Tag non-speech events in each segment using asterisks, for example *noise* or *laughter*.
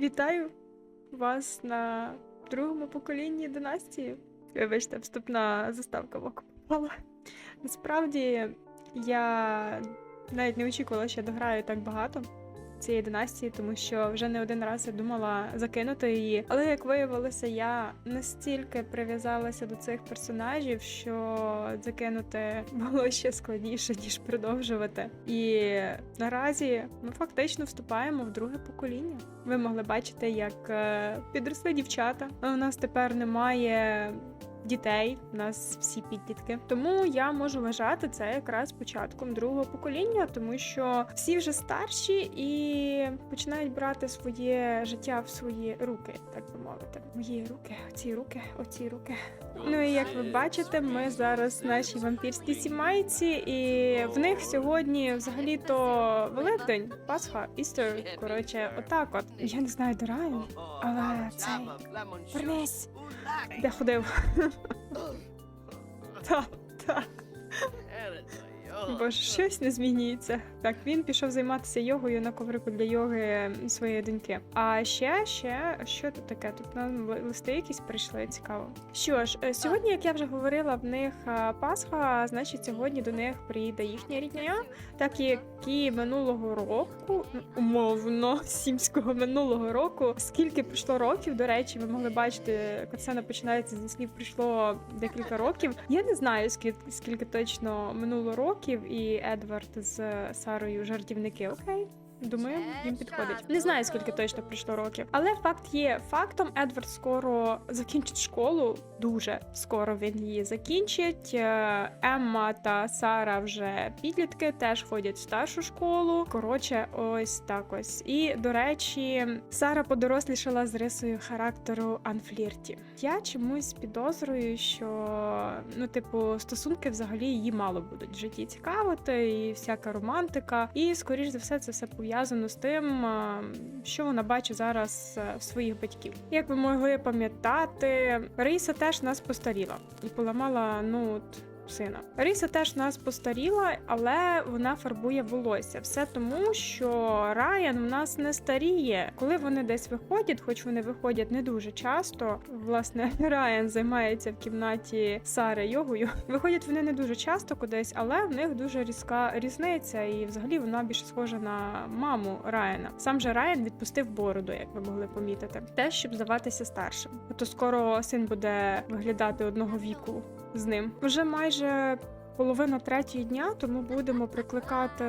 Вітаю вас на другому поколінні династії. Вибачте, вступна заставка попала. Насправді я навіть не очікувала, що дограю так багато цієї династії, тому що вже не один раз я думала закинути її. Але як виявилося, я настільки прив'язалася до цих персонажів, що закинути було ще складніше, ніж продовжувати. І наразі ми фактично вступаємо в друге покоління. Ви могли бачити, як е, підросли дівчата. У нас тепер немає дітей, у нас всі підлітки. Тому я можу вважати це якраз початком другого покоління, тому що всі вже старші і починають брати своє життя в свої руки, так би мовити. Мої руки, оці руки, оці руки. Ну і як ви бачите, ми зараз в нашій вампірській сімейці, і в них сьогодні взагалі-то Великдень, Пасха, Істер. Коротше, отак от. Я не знаю, де Райан, але цей Вернись, де ходив. *laughs* Так, так. Боже, щось не змінюється. Так, він пішов займатися йогою на коврику для йоги своєї доньки. А ще, ще, що тут таке? Тут нам листи якісь прийшли, цікаво. Що ж, е, сьогодні, як я вже говорила, в них Пасха, значить, сьогодні до них приїде їхня рідня, так як і минулого року, умовно, *laughs* сімського минулого року. Скільки пройшло років, до речі, ви могли бачити, катсцена починається зі слів пройшло декілька років. Я не знаю, скільки, скільки точно минуло років, і Едвард з Сарою жартівники. Окей. Думаю, їм підходить. Не знаю, скільки точно пройшло років, але факт є фактом. Едвард скоро закінчить школу. Дуже скоро він її закінчить. Е, Емма та Сара вже підлітки, теж ходять в старшу школу. Коротше, ось так ось. І до речі, Сара подорослішала з рисою характеру Анфлірті. Я чомусь підозрюю, що ну, типу, стосунки взагалі її мало будуть в житті цікавити, і всяка романтика. І скоріш за все, це все пов'язано з тим, що вона бачить зараз е, в своїх батьків. Як ви могли пам'ятати, Раїса теж нас постаріла і поламала ну. от, Сина Ріса теж нас постаріла, але вона фарбує волосся. Все тому, що Райан в нас не старіє. Коли вони десь виходять, хоч вони виходять не дуже часто. Власне, *laughs* Райан займається в кімнаті Сари йогою. Виходять вони не дуже часто кудись, але в них дуже різка різниця, і взагалі вона більше схожа на маму Райана. Сам же Райан відпустив бороду, як ви могли помітити, теж щоб здаватися старшим. То скоро син буде виглядати одного віку з ним. Вже майже половина третьої дня, тому будемо прикликати,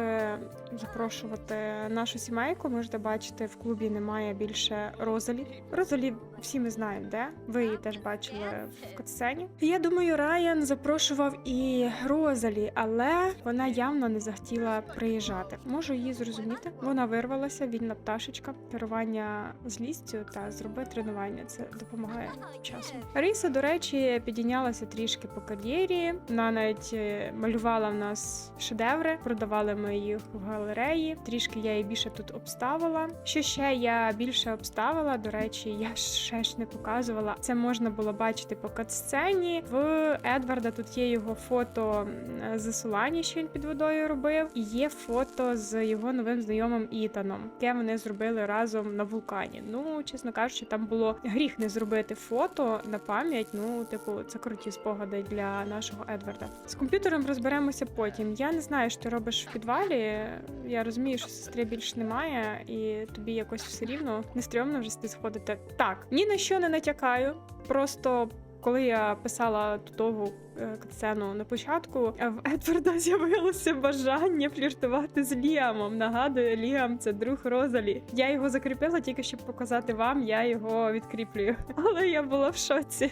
запрошувати нашу сімейку. Можете бачити, в клубі немає більше Розалі. Розалі всі ми знаємо, де ви її теж бачили в катсцені. Я думаю, Райан запрошував і Розалі, але вона явно не захотіла приїжджати. Можу її зрозуміти. Вона вирвалася, вільна пташечка, керування злістю та зроби тренування. Це допомагає часом. Ріса, до речі, підійнялася трішки по кар'єрі. Вона навіть е, малювала в нас шедеври, продавали ми їх в галереї. Трішки я її більше тут обставила. Що ще я більше обставила? До речі, я ще ж не показувала. Це можна було бачити по катсцені. В Едварда тут є його фото засилання, що він під водою робив, і є фото з його новим знайомим Ітаном, яке вони зробили разом на вулкані. Ну, чесно кажучи, там було гріх не зробити фото на пам'ять. Ну, типу, це круті спогади для нашого Едварда. З комп'ютером розберемося потім. Я не знаю, що ти робиш в підвалі. Я розумію, що сестри більше немає, і тобі якось все рівно не стрьомно вже сюди сходити. Так, ні на що не натякаю. Просто коли я писала ту довгу е, сцену на початку, в Едварда з'явилося бажання фліртувати з Ліамом. Нагадую, Ліам це друг Розалі. Я його закріпила тільки щоб показати вам, я його відкріплюю. Але я була в шоці.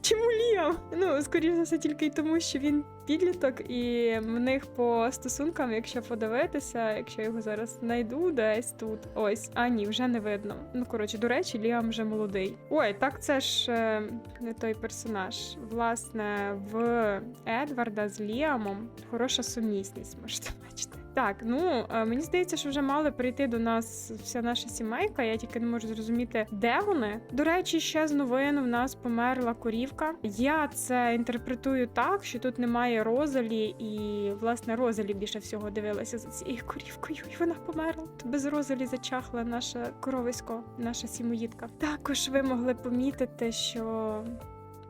Чому Ліам? Ну, скоріше за все, тільки й тому, що він підліток, і в них по стосункам, якщо подивитися, якщо його зараз знайду десь тут. Ось, а ні, вже не видно. Ну коротше, до речі, Ліам вже молодий. Ой, так це ж е, не той персонаж. Власне, в Едварда з Ліамом хороша сумісність, можете бачити. Так, ну е, мені здається, що вже мали прийти до нас вся наша сімейка. Я тільки не можу зрозуміти, де вони. До речі, ще з новин в нас померла корівка. Я це інтерпретую так, що тут немає Розалі, і власне Розалі більше всього дивилася за цією корівкою, і вона померла. Без Розалі зачахла наша коровисько, наша сімоїдка. Також ви могли помітити, що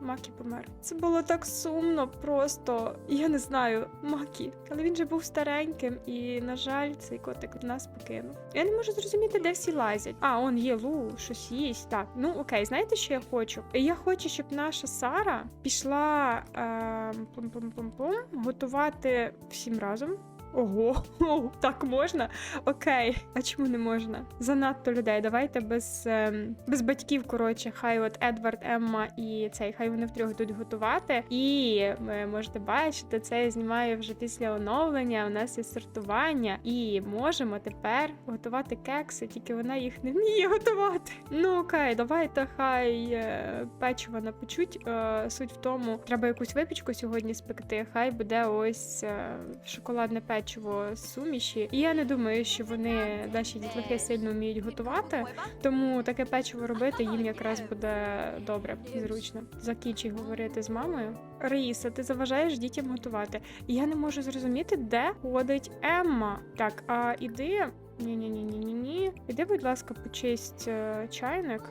Макі помер. Це було так сумно, просто я не знаю, Макі. Але він же був стареньким, і, на жаль, цей котик нас покинув. Я не можу зрозуміти, де всі лазять. А, он є Лу, щось їсть. Так, ну окей, знаєте, що я хочу? Я хочу, щоб наша Сара пішла е, пум-пум-пум-пум, готувати всім разом. Ого, *laughs* так можна? Окей, а чому не можна? Занадто людей. Давайте без, ем, без батьків. Коротше, хай от Едвард, Емма і цей, хай вони втрьох йдуть готувати. І ви можете бачити, це я знімаю вже після оновлення. У нас є сортування, і можемо тепер готувати кекси, тільки вона їх не вміє готувати. Ну окей, давайте хай е, печиво напечуть. Е, суть в тому, треба якусь випічку сьогодні спекти. Хай буде ось е, шоколадне печиво з суміші. І я не думаю, що вони наші дітлахи сильно вміють готувати. Тому таке печиво робити їм якраз буде добре, зручно. Закінчуй говорити з мамою. Раїса, ти заважаєш дітям готувати. І я не можу зрозуміти, де ходить Емма. Так, а іди. Ні, ні, ні, ні, ні, ні. Іди, будь ласка, почисть е, чайник.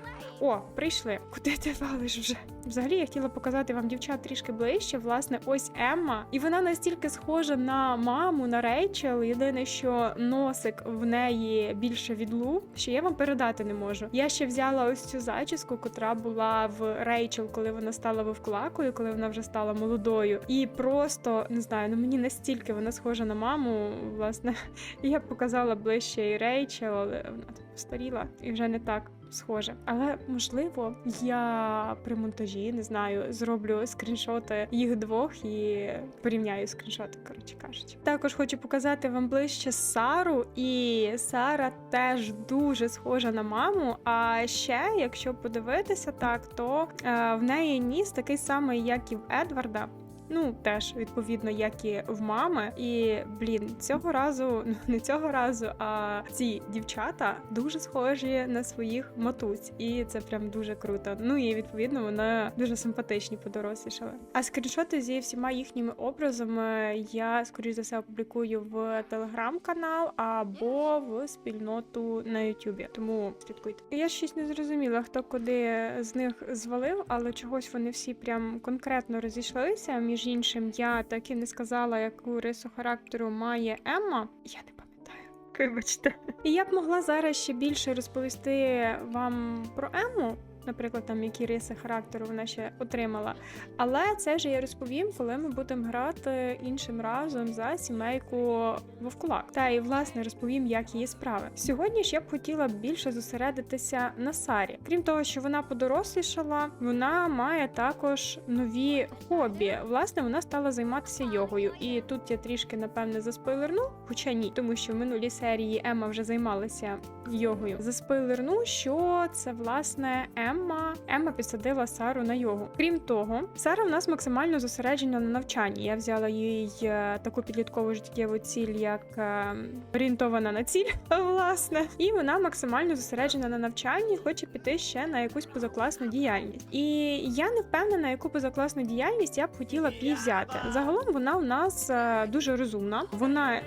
О, прийшли. Куди ти валиш вже? Взагалі я хотіла показати вам дівчат трішки ближче. Власне, ось Емма, і вона настільки схожа на маму, на Рейчел. Єдине, що носик в неї більше від Лу, що я вам передати не можу. Я ще взяла ось цю зачіску, котра була в Рейчел, коли вона стала вовклакою, коли вона вже стала молодою. І просто не знаю, ну мені настільки вона схожа на маму. Власне, *laughs* я показала ближче і Рейчел, але вона постаріла і вже не так. Схоже, але можливо, я при монтажі не знаю, зроблю скріншоти їх двох і порівняю скріншоти, коротше кажучи. Також хочу показати вам ближче Сару, і Сара теж дуже схожа на маму. А ще, якщо подивитися так, то е, в неї ніс такий самий, як і в Едварда. Ну, теж відповідно, як і в мами. І блін, цього разу, ну не цього разу, а ці дівчата дуже схожі на своїх матусь, і це прям дуже круто. Ну і відповідно вона дуже симпатичні подорослішали. А скріншоти зі всіма їхніми образами я скоріш за все опублікую в телеграм-канал або в спільноту на Ютубі. Тому слідкуйте. Я щось не зрозуміла, хто куди з них звалив, але чогось вони всі прям конкретно розійшлися. Між іншим, я так і не сказала, яку рису характеру має Емма. Я не пам'ятаю. Вибачте. І я б могла зараз ще більше розповісти вам про Емму. Наприклад, там які риси характеру вона ще отримала. Але це вже я розповім, коли ми будемо грати іншим разом за сімейку Вовкулак. Та і власне розповім, як її справи. Сьогодні ж я б хотіла більше зосередитися на Сарі. Крім того, що вона подорослішала, вона має також нові хобі. Власне, вона стала займатися йогою. І тут я трішки напевне заспойлерну, хоча ні, тому що в минулій серії Емма вже займалася йогою. Заспойлерну, що це власне Емма Емма Емма підсадила Сару на йогу. Крім того, Сара в нас максимально зосереджена на навчанні. Я взяла їй е, таку підліткову життєву ціль, як е, орієнтована на ціль, *laughs* власне, і вона максимально зосереджена на навчанні, хоче піти ще на якусь позакласну діяльність. І я не впевнена, яку позакласну діяльність я б хотіла б їй взяти. Загалом вона у нас е, дуже розумна. Вона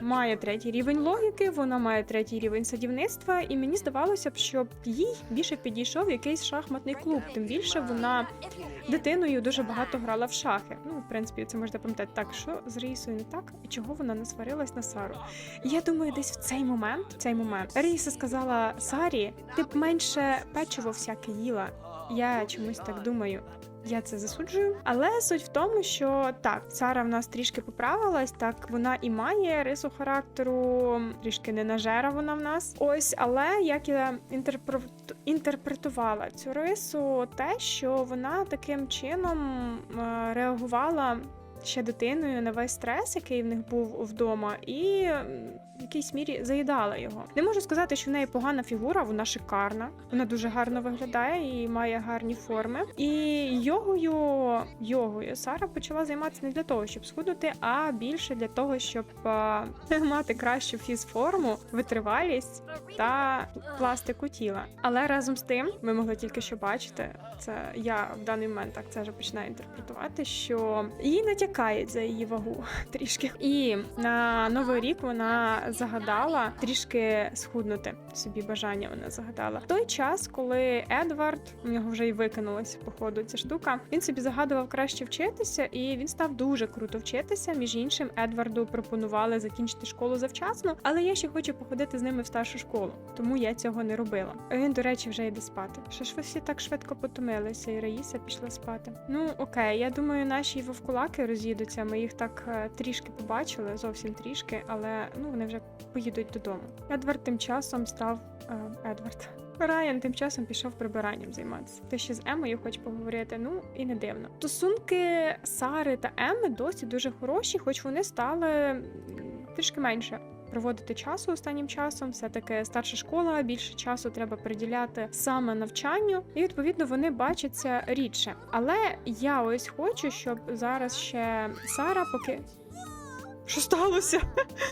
має третій рівень логіки, вона має третій рівень садівництва, і мені здавалося б, що їй більше підійшов якийсь шахматний клуб. Тим більше вона дитиною дуже багато грала в шахи. Ну, в принципі, це можна пам'ятати так, що з Раїсою не так, і чого вона не сварилась на Сару. Я думаю, десь в цей момент, в цей момент, Раїса сказала Сарі, ти б менше печиво всяке їла. Я чомусь так думаю. Я це засуджую, але суть в тому, що так, Сара в нас трішки поправилась, так вона і має рису характеру, трішки не нажера вона в нас. Ось, але як я інтерпре- інтерпретувала цю рису, те, що вона таким чином е, реагувала ще дитиною на весь стрес, який в них був вдома, і в якійсь мірі заїдала його. Не можу сказати, що в неї погана фігура, вона шикарна, вона дуже гарно виглядає і має гарні форми. І йогою, йогою Сара почала займатися не для того, щоб схуднути, а більше для того, щоб а, *laughs* мати кращу фізформу, витривалість та пластику тіла. Але разом з тим, ми могли тільки що бачити, це я в даний момент так це вже починаю інтерпретувати, що їй натякають за її вагу *laughs* трішки. І на новий рік вона загадала трішки схуднути собі бажання. Вона загадала в той час, коли Едвард у нього вже й викинулася по ходу ця штука. Він собі загадував краще вчитися, і він став дуже круто вчитися. Між іншим, Едварду пропонували закінчити школу завчасно, але я ще хочу походити з ними в старшу школу, тому я цього не робила. Він, до речі, вже йде спати. Що ж ви всі так швидко потомилися, і Раїса пішла спати. Ну окей, я думаю, наші вовкулаки роз'їдуться. Ми їх так е, трішки побачили, зовсім трішки, але ну вони вже поїдуть додому. Едвард тим часом став е, Едвард. Райан тим часом пішов прибиранням займатися. Ти ще з Емою хоче поговорити. Ну і не дивно. Стосунки Сари та Еми досі дуже хороші, хоч вони стали трішки менше. Проводити часу останнім часом, все таки старша школа, більше часу треба приділяти саме навчанню, і відповідно вони бачаться рідше. Але я ось хочу, щоб зараз ще Сара, поки що сталося?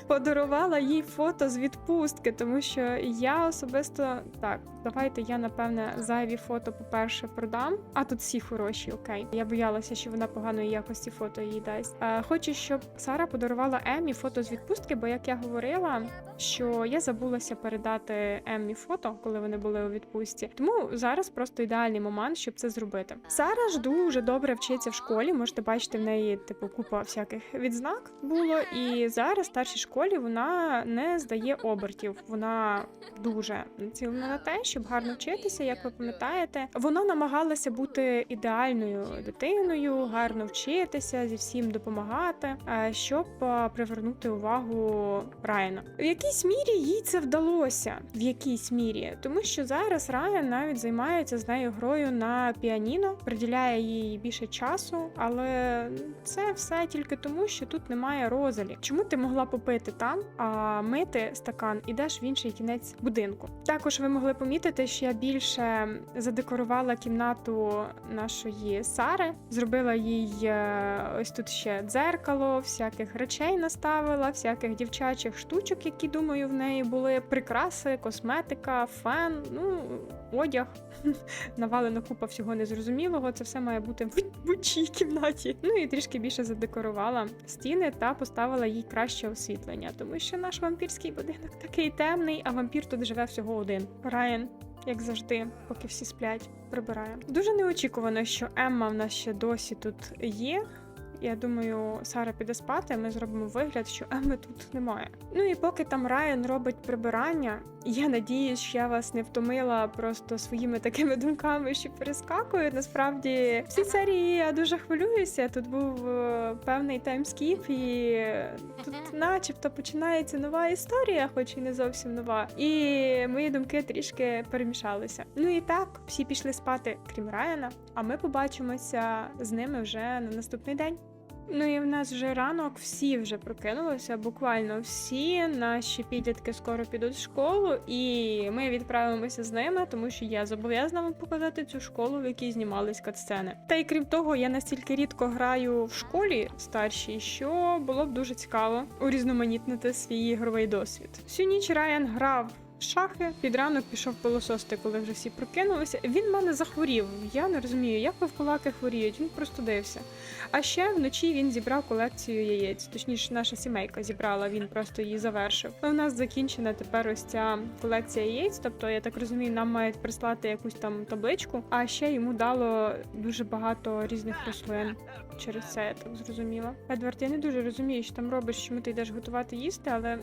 Подарувала їй фото з відпустки, тому що я особисто так, давайте я напевне зайві фото, по-перше, продам. А тут всі хороші, окей. Я боялася, що вона поганої якості фото їй дасть. Е, хочу, щоб Сара подарувала Емі фото з відпустки, бо як я говорила, що я забулася передати Еммі фото, коли вони були у відпустці. Тому зараз просто ідеальний момент, щоб це зробити. Сара ж дуже добре вчиться в школі. Можете бачити в неї типу купа всяких відзнак було. І зараз старшій школі вона не здає обертів. Вона дуже націлена на те, щоб гарно вчитися. Як ви пам'ятаєте, вона намагалася бути ідеальною дитиною, гарно вчитися, зі всім допомагати, е, щоб е, привернути увагу Райана. В якійсь мірі їй це вдалося. В якійсь мірі, тому що зараз Райан навіть займається з нею грою на піаніно, приділяє їй більше часу, але це все тільки тому, що тут немає розалі. Чому ти могла попити там, а мити стакан ідеш в інший кінець будинку? Також ви могли помітити, що я більше задекорувала кімнату нашої Сари, зробила їй е, ось тут ще дзеркало, всяких речей наставила, всяких дівчачих штучок, які думаю в неї були прикраси, косметика, фен, ну одяг. *laughs* Навалена купа всього незрозумілого. Це все має бути в будь-чій кімнаті. Ну і трішки більше задекорувала стіни та поставила їй краще освітлення, тому що наш вампірський будинок такий темний, а вампір тут живе всього один. Райан. Як завжди, поки всі сплять, прибираємо. Дуже неочікувано, що Емма в нас ще досі тут є. Я думаю, Сара піде спати, ми зробимо вигляд, що Емми тут немає. Ну і поки там Райан робить прибирання, я надіюсь, що я вас не втомила просто своїми такими думками, що перескакую. Насправді, в цій серії я дуже хвилююся. Тут був е, певний таймскіп, і тут, начебто, починається нова історія, хоч і не зовсім нова. І мої думки трішки перемішалися. Ну і так, всі пішли спати, крім Райана. А ми побачимося з ними вже на наступний день. Ну і в нас вже ранок, всі вже прокинулися. Буквально всі наші підлітки скоро підуть в школу, і ми відправимося з ними, тому що я зобов'язана вам показати цю школу, в якій знімались катсцени. Та й крім того, я настільки рідко граю в школі старшій, що було б дуже цікаво урізноманітнити свій ігровий досвід. Всю ніч Райан грав. Шахи під ранок пішов пилосости, коли вже всі прокинулися. Він в мене захворів. Я не розумію, як вовкулаки хворіють. Він простудився. А ще вночі він зібрав колекцію яєць. Точніше, наша сімейка зібрала, він просто її завершив. У нас закінчена тепер ось ця колекція яєць. Тобто, я так розумію, нам мають прислати якусь там табличку. А ще йому дало дуже багато різних рослин. Через це я так зрозуміла. Едвард, я не дуже розумію, що там робиш, чому ти йдеш готувати їсти, але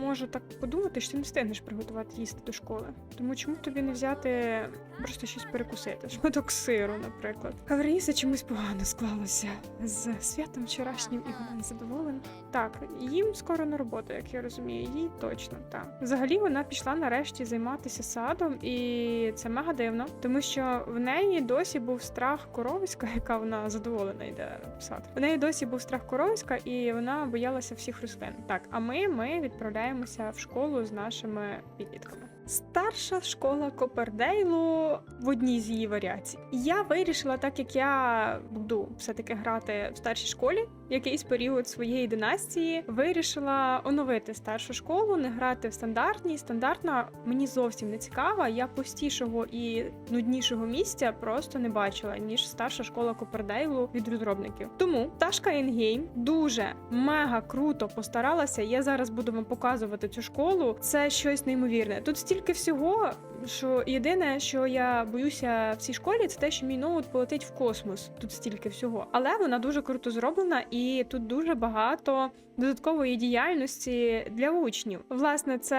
можу так подумати, що ти не встигнеш приготувати їсти до школи. Тому чому б тобі не взяти просто щось перекусити? Шматок сиру, наприклад. Каверніса чомусь погано склалося з святом вчорашнім, і вона не задоволена. Так, їм скоро на роботу, як я розумію, їй точно так. Взагалі вона пішла нарешті займатися садом, і це мега дивно, тому що в неї досі був страх коровиська, *laughs* яка вона задоволена йде в сад. В неї досі був страх коровиська, і вона боялася всіх рослин. Так, а ми, ми відправляємося в школу з нашими підлітками. Старша школа Копердейлу в одній з її варіацій. Я вирішила, так як я буду все-таки грати в старшій школі, якийсь період своєї династії, вирішила оновити старшу школу, не грати в стандартній. Стандартна мені зовсім не цікава. Я пустішого і нуднішого місця просто не бачила, ніж старша школа Копердейлу від розробників. Тому Ташка Інгейм дуже мега круто постаралася. Я зараз буду вам показувати цю школу. Це щось неймовірне. Тут стільки всього, що єдине, що я боюся в цій школі, це те, що мій ноут полетить в космос. Тут стільки всього, але вона дуже круто зроблена, і тут дуже багато додаткової діяльності для учнів. Власне, це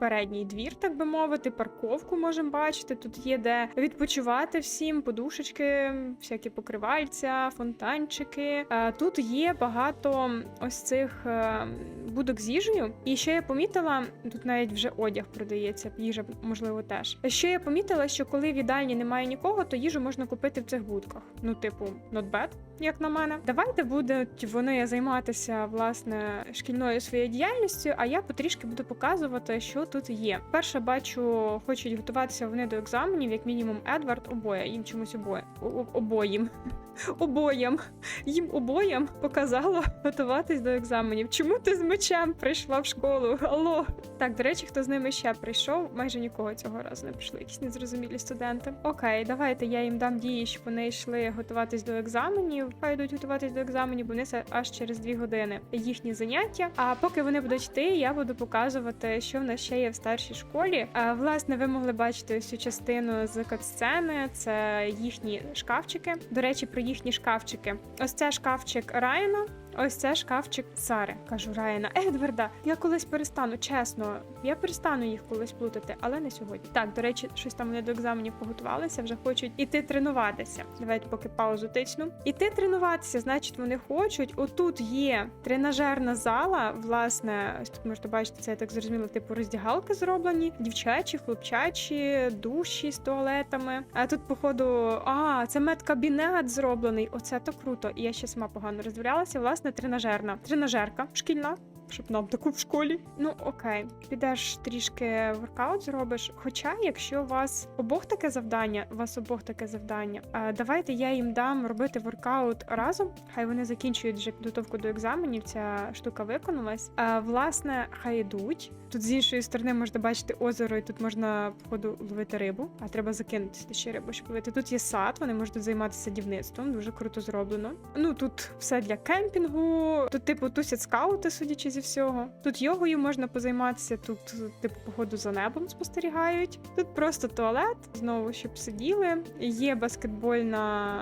передній двір, так би мовити, парковку можемо бачити. Тут є де відпочивати всім, подушечки, всякі покривальця, фонтанчики. Е, Тут є багато ось цих е, будок з їжею. І ще я помітила, тут навіть вже одяг продається, їжа можливо теж. Що я помітила, що коли в їдальні немає нікого, то їжу можна купити в цих будках. Ну, типу, not bad, як на мене. Давайте будуть вони займатися власне шкільною своєю діяльністю, а я потрішки буду показувати, що тут є. Перше бачу, хочуть готуватися вони до екзаменів, як мінімум, Едвард обоє. Їм чомусь обоє обоїм. *laughs* Обоєм їм обоєм показала готуватись до екзаменів. Чому ти з мечем прийшла в школу? Алло. Так, до речі, хто з ними ще прийшов? Майже нікого цього разу не прийшли. Якісь незрозумілі студенти. Окей, давайте я їм дам дії, щоб вони йшли готуватись до екзаменів. Хай йдуть готуватись до екзаменів, бо вони аж через дві години їхні заняття. А поки вони будуть йти, я буду показувати, що в нас ще є в старшій школі. А, власне, ви могли бачити цю частину з катсцени. Це їхні шкафчики. До речі, про їхні шкафчики. Ось це шкафчик Райана. Ось це шкафчик Сари, кажу Райана. Едварда, я колись перестану, чесно, я перестану їх колись плутати, але не сьогодні. Так, до речі, щось там вони до екзаменів поготувалися, вже хочуть іти тренуватися. Давайте поки паузу тичну. Іти тренуватися, значить, вони хочуть. Отут є тренажерна зала. Власне, ось тут можете бачити, це я так зрозуміла, типу роздягалки зроблені, дівчачі, хлопчачі, душі з туалетами. А тут, походу, а це медкабінет зроблений. Оце то круто. І я ще сама погано роздивлялася. Власне, тренажерна. Тренажерка шкільна. Щоб нам таку в школі. Ну окей, підеш трішки воркаут зробиш. Хоча, якщо у вас обох таке завдання, у вас обох таке завдання, давайте я їм дам робити воркаут разом. Хай вони закінчують вже підготовку до екзаменів. Ця штука виконалась. А, власне, хай ідуть. Тут з іншої сторони можна бачити озеро, і тут можна походу ловити рибу. А треба закинути ще рибу, щоб ловити. Тут є сад, вони можуть займатися садівництвом. Дуже круто зроблено. Ну тут все для кемпінгу. Тут, типу, тусять скаути, судячи зі всього. Тут йогою можна позайматися. Тут, типу, походу за небом спостерігають. Тут просто туалет, знову щоб сиділи. Є баскетбольна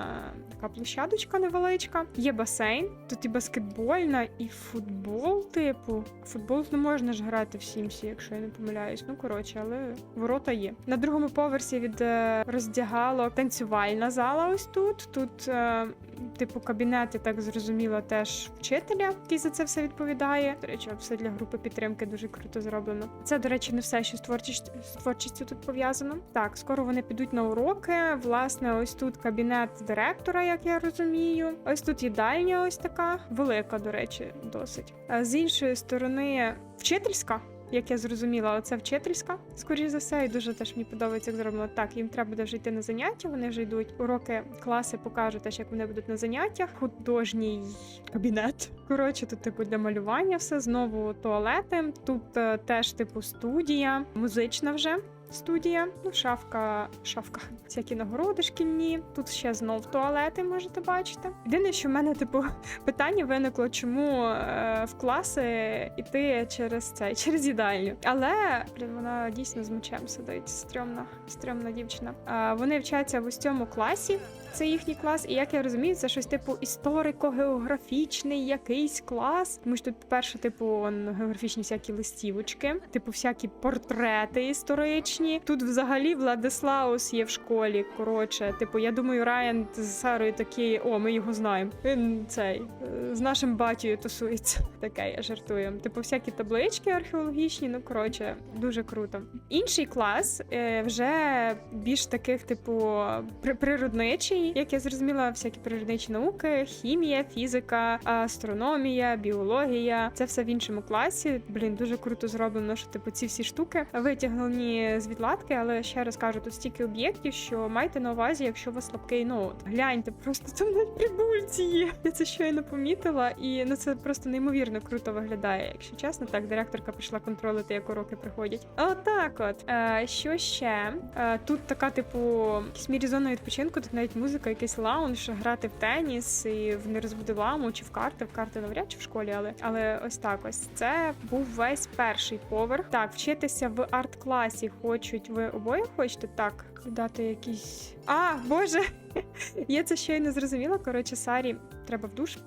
така площадочка невеличка. Є басейн. Тут і баскетбольна, і футбол, типу. Футбол не можна ж грати в Сімсі, якщо я не помиляюсь. Ну коротше, але ворота є. На другому поверсі від е, роздягалок танцювальна зала. Ось тут. Тут, е, типу, кабінет, я так зрозуміла, теж вчителя, який за це все відповідає. До речі, все для групи підтримки дуже круто зроблено. Це, до речі, не все, що з творчістю, з творчістю тут пов'язано. Так, скоро вони підуть на уроки. Власне, ось тут кабінет директора, як я розумію. Ось тут їдальня, ось така велика, до речі, досить. А з іншої сторони, вчительська. Як я зрозуміла, оце вчительська, скоріш за все, і дуже теж мені подобається, як зроблено. Так, їм треба буде вже йти на заняття. Вони вже йдуть. Уроки класи покажуть теж, як вони будуть на заняттях. Художній кабінет. Коротше, тут типу для малювання все знову туалети. Тут е, теж типу студія, музична вже. Студія, ну шафка, шафка, всякі нагороди шкільні. Тут ще знов туалети можете бачити. Єдине, що в мене типу *laughs* питання виникло, чому е, в класи іти через цей, *laughs* через їдальню. Але блін, вона дійсно з мечем сидить. Стрьомна, стрьомна дівчина. Е, вони вчаться в ось цьому класі. Це їхній клас, і як я розумію, це щось типу історико-географічний якийсь клас. Тому що тут, по-перше, типу, он, географічні всякі листівочки, типу, всякі портрети історичні. Тут взагалі Владислаус є в школі. Коротше, типу, я думаю, Райан з Сарою такі, о, ми його знаємо. Він цей з нашим батьком тусується. *laughs* Таке я жартую. Типу, всякі таблички археологічні. Ну коротше, дуже круто. Інший клас е, вже більш таких, типу, при- природничий, як я зрозуміла, всякі природничі науки, хімія, фізика, астрономія, біологія. Це все в іншому класі. Блін, дуже круто зроблено, що типу ці всі штуки витягнені з відладки, але ще раз кажу, тут стільки об'єктів, що майте на увазі, якщо у вас слабкий ноут. Гляньте, просто там навіть прибульці є. Я це щойно помітила, і ну це просто неймовірно круто виглядає. Якщо чесно, так директорка пішла контролити, як уроки приходять. Отак, от е, що ще? Е, тут така, типу, якісь зона відпочинку, тут навіть музика, якийсь лаунж, грати в теніс і в не розбуди ламу чи в карти. В карти навряд чи в школі, але але ось так ось. Це був весь перший поверх. Так, вчитися в арт-класі хочуть. Ви обоє хочете так дати якісь. А, боже! *laughs* Я це ще й не зрозуміла. Коротше, Сарі треба в душ.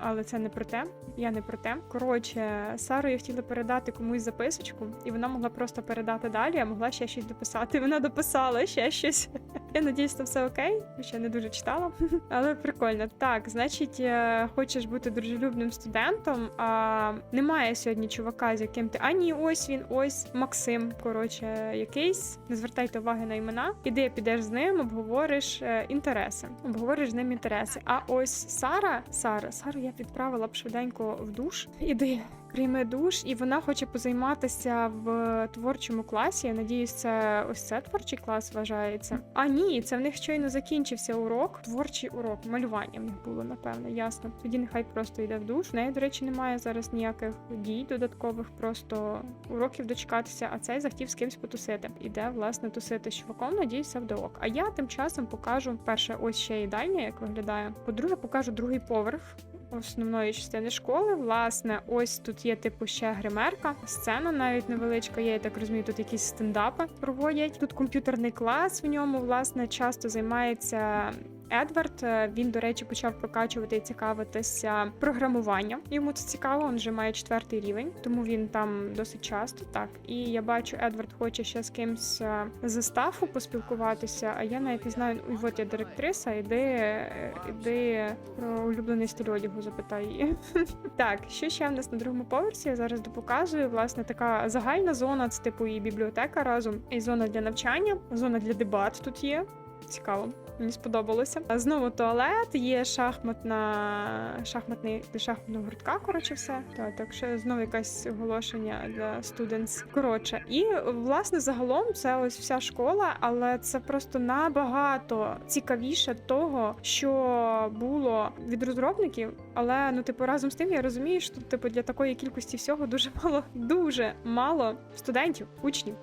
Але це не про те. Я не про те. Коротше, Сарою хотіли передати комусь записочку, і вона могла просто передати далі, а могла ще щось дописати. Вона дописала ще щось. *laughs* Я надіюсь, це все окей. Ще не дуже читала, *laughs* але прикольно. Так, значить, е, хочеш бути дружелюбним студентом. А немає сьогодні чувака, з яким ти. А ні, ось він, ось Максим. Коротше, якийсь. Не звертайте уваги на імена. Іди, підеш з ним, обговориш е, інтереси. Обговориш з ним інтереси. А ось Сара, Сара, Сару я відправила б швиденько в душ. Іди. Прийме душ, і вона хоче позайматися в творчому класі. Я надіюсь, це ось це творчий клас вважається. А ні, це в них щойно закінчився урок. Творчий урок, малювання в них було, напевно, ясно. Тоді нехай просто йде в душ. В неї, до речі, немає зараз ніяких дій додаткових, просто уроків дочекатися, а цей захотів з кимсь потусити. Іде, власне, тусити з чуваком, надіюсь, все вдалок. А я тим часом покажу перше, ось ще їдальня, як виглядає. По-друге, покажу другий поверх основної частини школи. Власне, ось тут є типу ще гримерка, сцена навіть невеличка є. Я так розумію, тут якісь стендапи проводять. Тут комп'ютерний клас в ньому власне часто займається. Едвард Е, він, до речі, почав прокачувати і цікавитися програмуванням. Йому це цікаво, він вже має четвертий рівень, тому він там досить часто. Так, і я бачу, Едвард хоче ще з кимсь е, з стафу поспілкуватися. А я навіть не знаю. От я директриса, іди, е, іди про улюблений стиль одягу, запитай її. *laughs* Так, що ще в нас на другому поверсі? Я зараз допоказую. Власне, така загальна зона, це типу і бібліотека разом, і зона для навчання, зона для дебат тут є. Цікаво. Мені сподобалося. Знову туалет, є шахматна шахматний шахматного гуртка. Коротше, все. Так, так що знову якесь оголошення для студентс. Коротше, і власне загалом це ось вся школа, але це просто набагато цікавіше того, що було від розробників. Але ну, типу, разом з тим я розумію, що типу для такої кількості всього дуже мало, дуже мало студентів, учнів.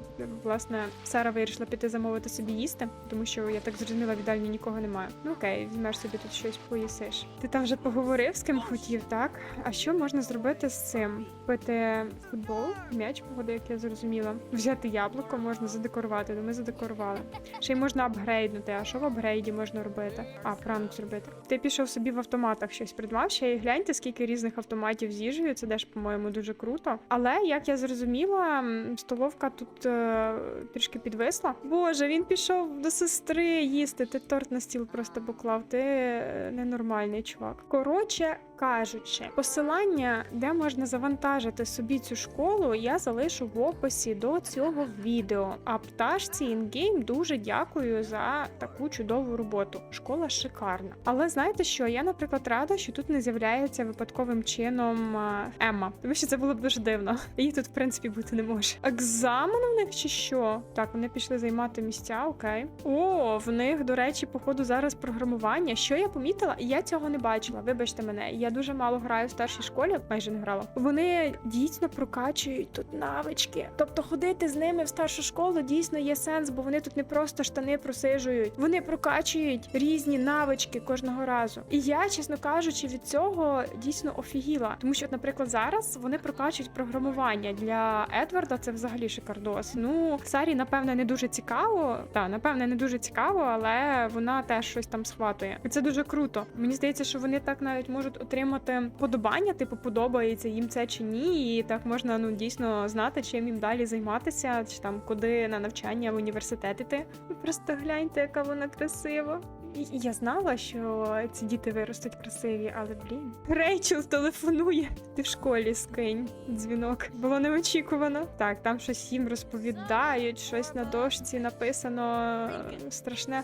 Власне, Сара вирішила піти замовити собі їсти, тому що я так зрозуміла, в їдальні нікого немає. Ну окей, візьмеш собі тут щось поїсиш. Ти там вже поговорив з ким хотів, так? А що можна зробити з цим? Пити футбол, м'яч погоди, як я зрозуміла. Взяти яблуко можна задекорувати, то ми задекорували. Ще й можна апгрейднути. А що в апгрейді можна робити? А, пранк зробити. Ти пішов собі в автоматах щось придбав. Ще й гляньте, скільки різних автоматів з їжею. Це теж, по-моєму, дуже круто. Але як я зрозуміла, столовка тут е, трішки підвисла. Боже, він пішов до сестри їсти. Ти торт на стіл просто поклав. Ти е, ненормальний чувак. Коротше кажучи, посилання, де можна завантажити собі цю школу, я залишу в описі до цього відео. А пташці інгейм дуже дякую за таку чудову роботу. Школа шикарна. Але знаєте що? Я, наприклад, рада, що тут не з'являється випадковим чином Емма, тому що це було б дуже дивно. Її тут, в принципі, бути не може. Екзамен у них чи що? Так, вони пішли займати місця, окей. О, в них, до речі, походу зараз програмування. Що я помітила? Я цього не бачила. Вибачте мене. Я дуже мало граю в старшій школі, майже не грала. Вони дійсно прокачують тут навички. Тобто ходити з ними в старшу школу дійсно є сенс, бо вони тут не просто штани просижують, вони прокачують різні навички кожного разу. І я, чесно кажучи, від цього дійсно офігіла. Тому що, наприклад, зараз вони прокачують програмування для Едварда. Це взагалі шикардос. Ну Сарі, напевне, не дуже цікаво. Та напевне, не дуже цікаво, але вона теж щось там схватує. І це дуже круто. Мені здається, що вони так навіть можуть отримати подобання, типу, подобається їм це чи ні, і так можна ну дійсно знати, чим їм далі займатися, чи там куди на навчання в університет іти. Просто гляньте, яка вона красива. І я знала, що ці діти виростуть красиві, але блін. Рейчел телефонує. Ти в школі скинь дзвінок. Було неочікувано. Так, там щось їм розповідають, щось на дошці написано страшне.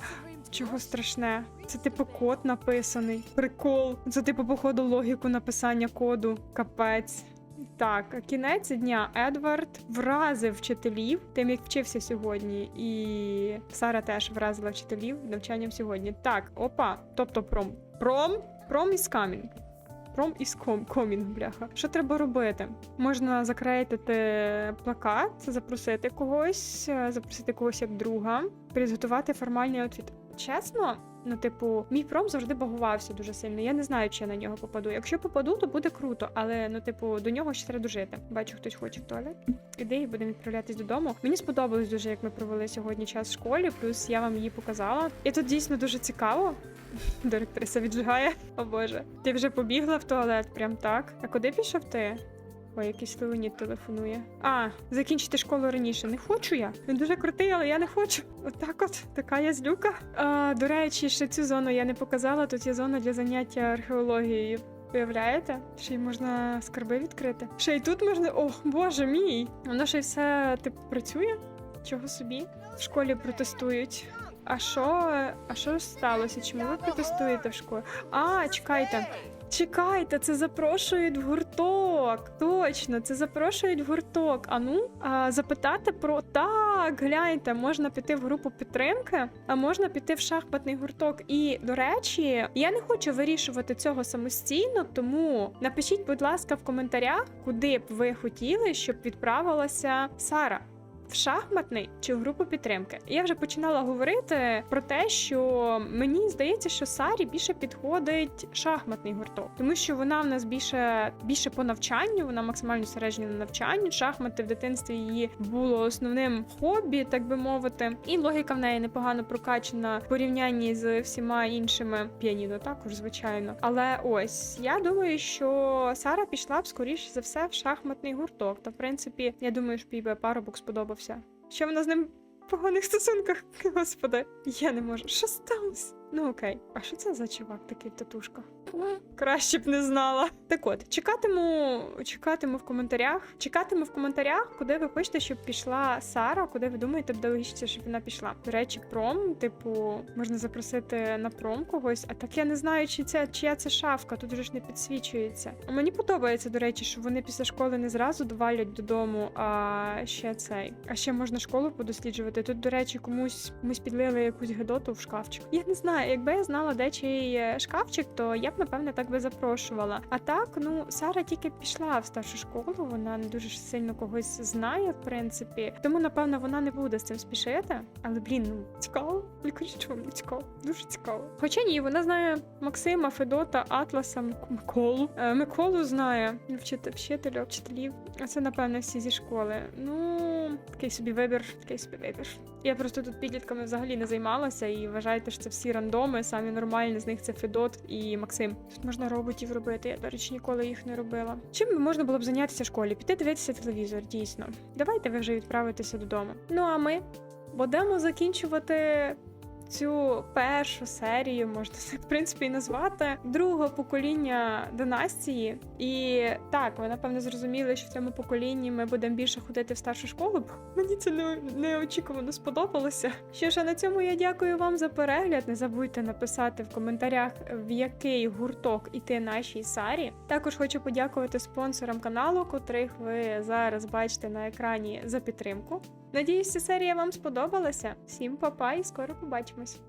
Чого страшне? Це типу код написаний. Прикол. Це типу, походу, логіку написання коду. Капець. Так, кінець дня Едвард вразив вчителів тим, як вчився сьогодні, і Сара теж вразила вчителів навчанням сьогодні. Так, опа, тобто пром. Пром? Пром із камінь. Пром із ком комінг, бляха. Що треба робити? Можна закрейтити плакат, запросити когось, е, запросити когось як друга, підготувати формальний outfit. Чесно, ну типу, мій пром завжди багувався дуже сильно. Я не знаю, чи я на нього попаду. Якщо попаду, то буде круто, але ну, типу, до нього ще треба дожити. Бачу, хтось хоче в туалет. Іди і будемо відправлятись додому. Мені сподобалось дуже, як ми провели сьогодні час в школі. Плюс я вам її показала. І тут дійсно дуже цікаво. Директриса віджигає. О боже. Ти вже побігла в туалет, прям так. А куди пішов ти? Ой, якийсь Леонід телефонує. А, закінчити школу раніше. Не хочу я. Він дуже крутий, але я не хочу. Отак от, така я злюка. А, до речі, ще цю зону я не показала. Тут є зона для заняття археологією. Уявляєте? Ще й можна скарби відкрити. Ще й тут можна. О, боже мій! Воно ще й все типу працює? Чого собі? В школі протестують. А що, а що сталося? Чому ви протестуєте в школі? А, чекайте. Чекайте, це запрошують в гурток. Точно, це запрошують в гурток. А ну а, запитати про так, гляньте, можна піти в групу підтримки, а можна піти в шахматний гурток. І до речі, я не хочу вирішувати цього самостійно, тому напишіть, будь ласка, в коментарях, куди б ви хотіли, щоб відправилася Сара. В шахматний чи в групу підтримки. Я вже починала говорити про те, що мені здається, що Сарі більше підходить шахматний гурток, тому що вона в нас більше більше по навчанню, вона максимально середня на навчанні. Шахмати в дитинстві її було основним хобі, так би мовити. І логіка в неї непогано прокачана в порівнянні з всіма іншими піаніно, також звичайно. Але ось я думаю, що Сара пішла б скоріше за все в шахматний гурток. Та в принципі, я думаю, що їй парубок сподобався. Що вона з ним в поганих стосунках? *laughs* Господи, я не можу. Що сталося? Ну окей, а що це за чувак такий в татушка? Краще б не знала. Так от, чекатиму, чекатиму в коментарях. Чекатиму в коментарях, куди ви хочете, щоб пішла Сара, куди ви думаєте, буде логічніше, щоб вона пішла. До речі, пром, типу, можна запросити на пром когось, а так я не знаю, чи це чия це шафка, тут вже ж не підсвічується. А Мені подобається, до речі, що вони після школи не зразу довалять додому, а ще цей. А ще можна школу подосліджувати. Тут, до речі, комусь комусь підлили якусь гедоту в шкафчик. Я не знаю, якби я знала, де чий е, шкафчик, то я б напевне так би запрошувала. А так, ну Сара тільки пішла в старшу школу, вона не дуже сильно когось знає, в принципі. Тому, напевно, вона не буде з цим спішити. Але блін, ну цікаво. Чому цікаво? Дуже цікаво. Хоча ні, вона знає Максима, Федота, Атласа, Миколу. Е, Миколу знає вчитель, вчителя, вчителів. А це, напевно, всі зі школи. Ну, такий собі вибір, такий собі вибір. Я просто тут підлітками взагалі не займалася і вважаєте, що це всі рандоми, самі нормальні з них це Федот і Максим. Тут можна роботів робити. Я, до речі, ніколи їх не робила. Чим можна було б зайнятися в школі? Піти дивитися телевізор, дійсно. Давайте ви вже відправитеся додому. Ну а ми будемо закінчувати цю першу серію, можна в принципі і назвати, другого покоління династії. І так, ви напевно зрозуміли, що в цьому поколінні ми будемо більше ходити в старшу школу. бо Мені це не, неочікувано сподобалося. Що ж, а на цьому я дякую вам за перегляд. Не забудьте написати в коментарях, в який гурток іти нашій Сарі. Також хочу подякувати спонсорам каналу, котрих ви зараз бачите на екрані за підтримку. Надіюсь, ця серія вам сподобалася. Всім па-па і скоро побачимось.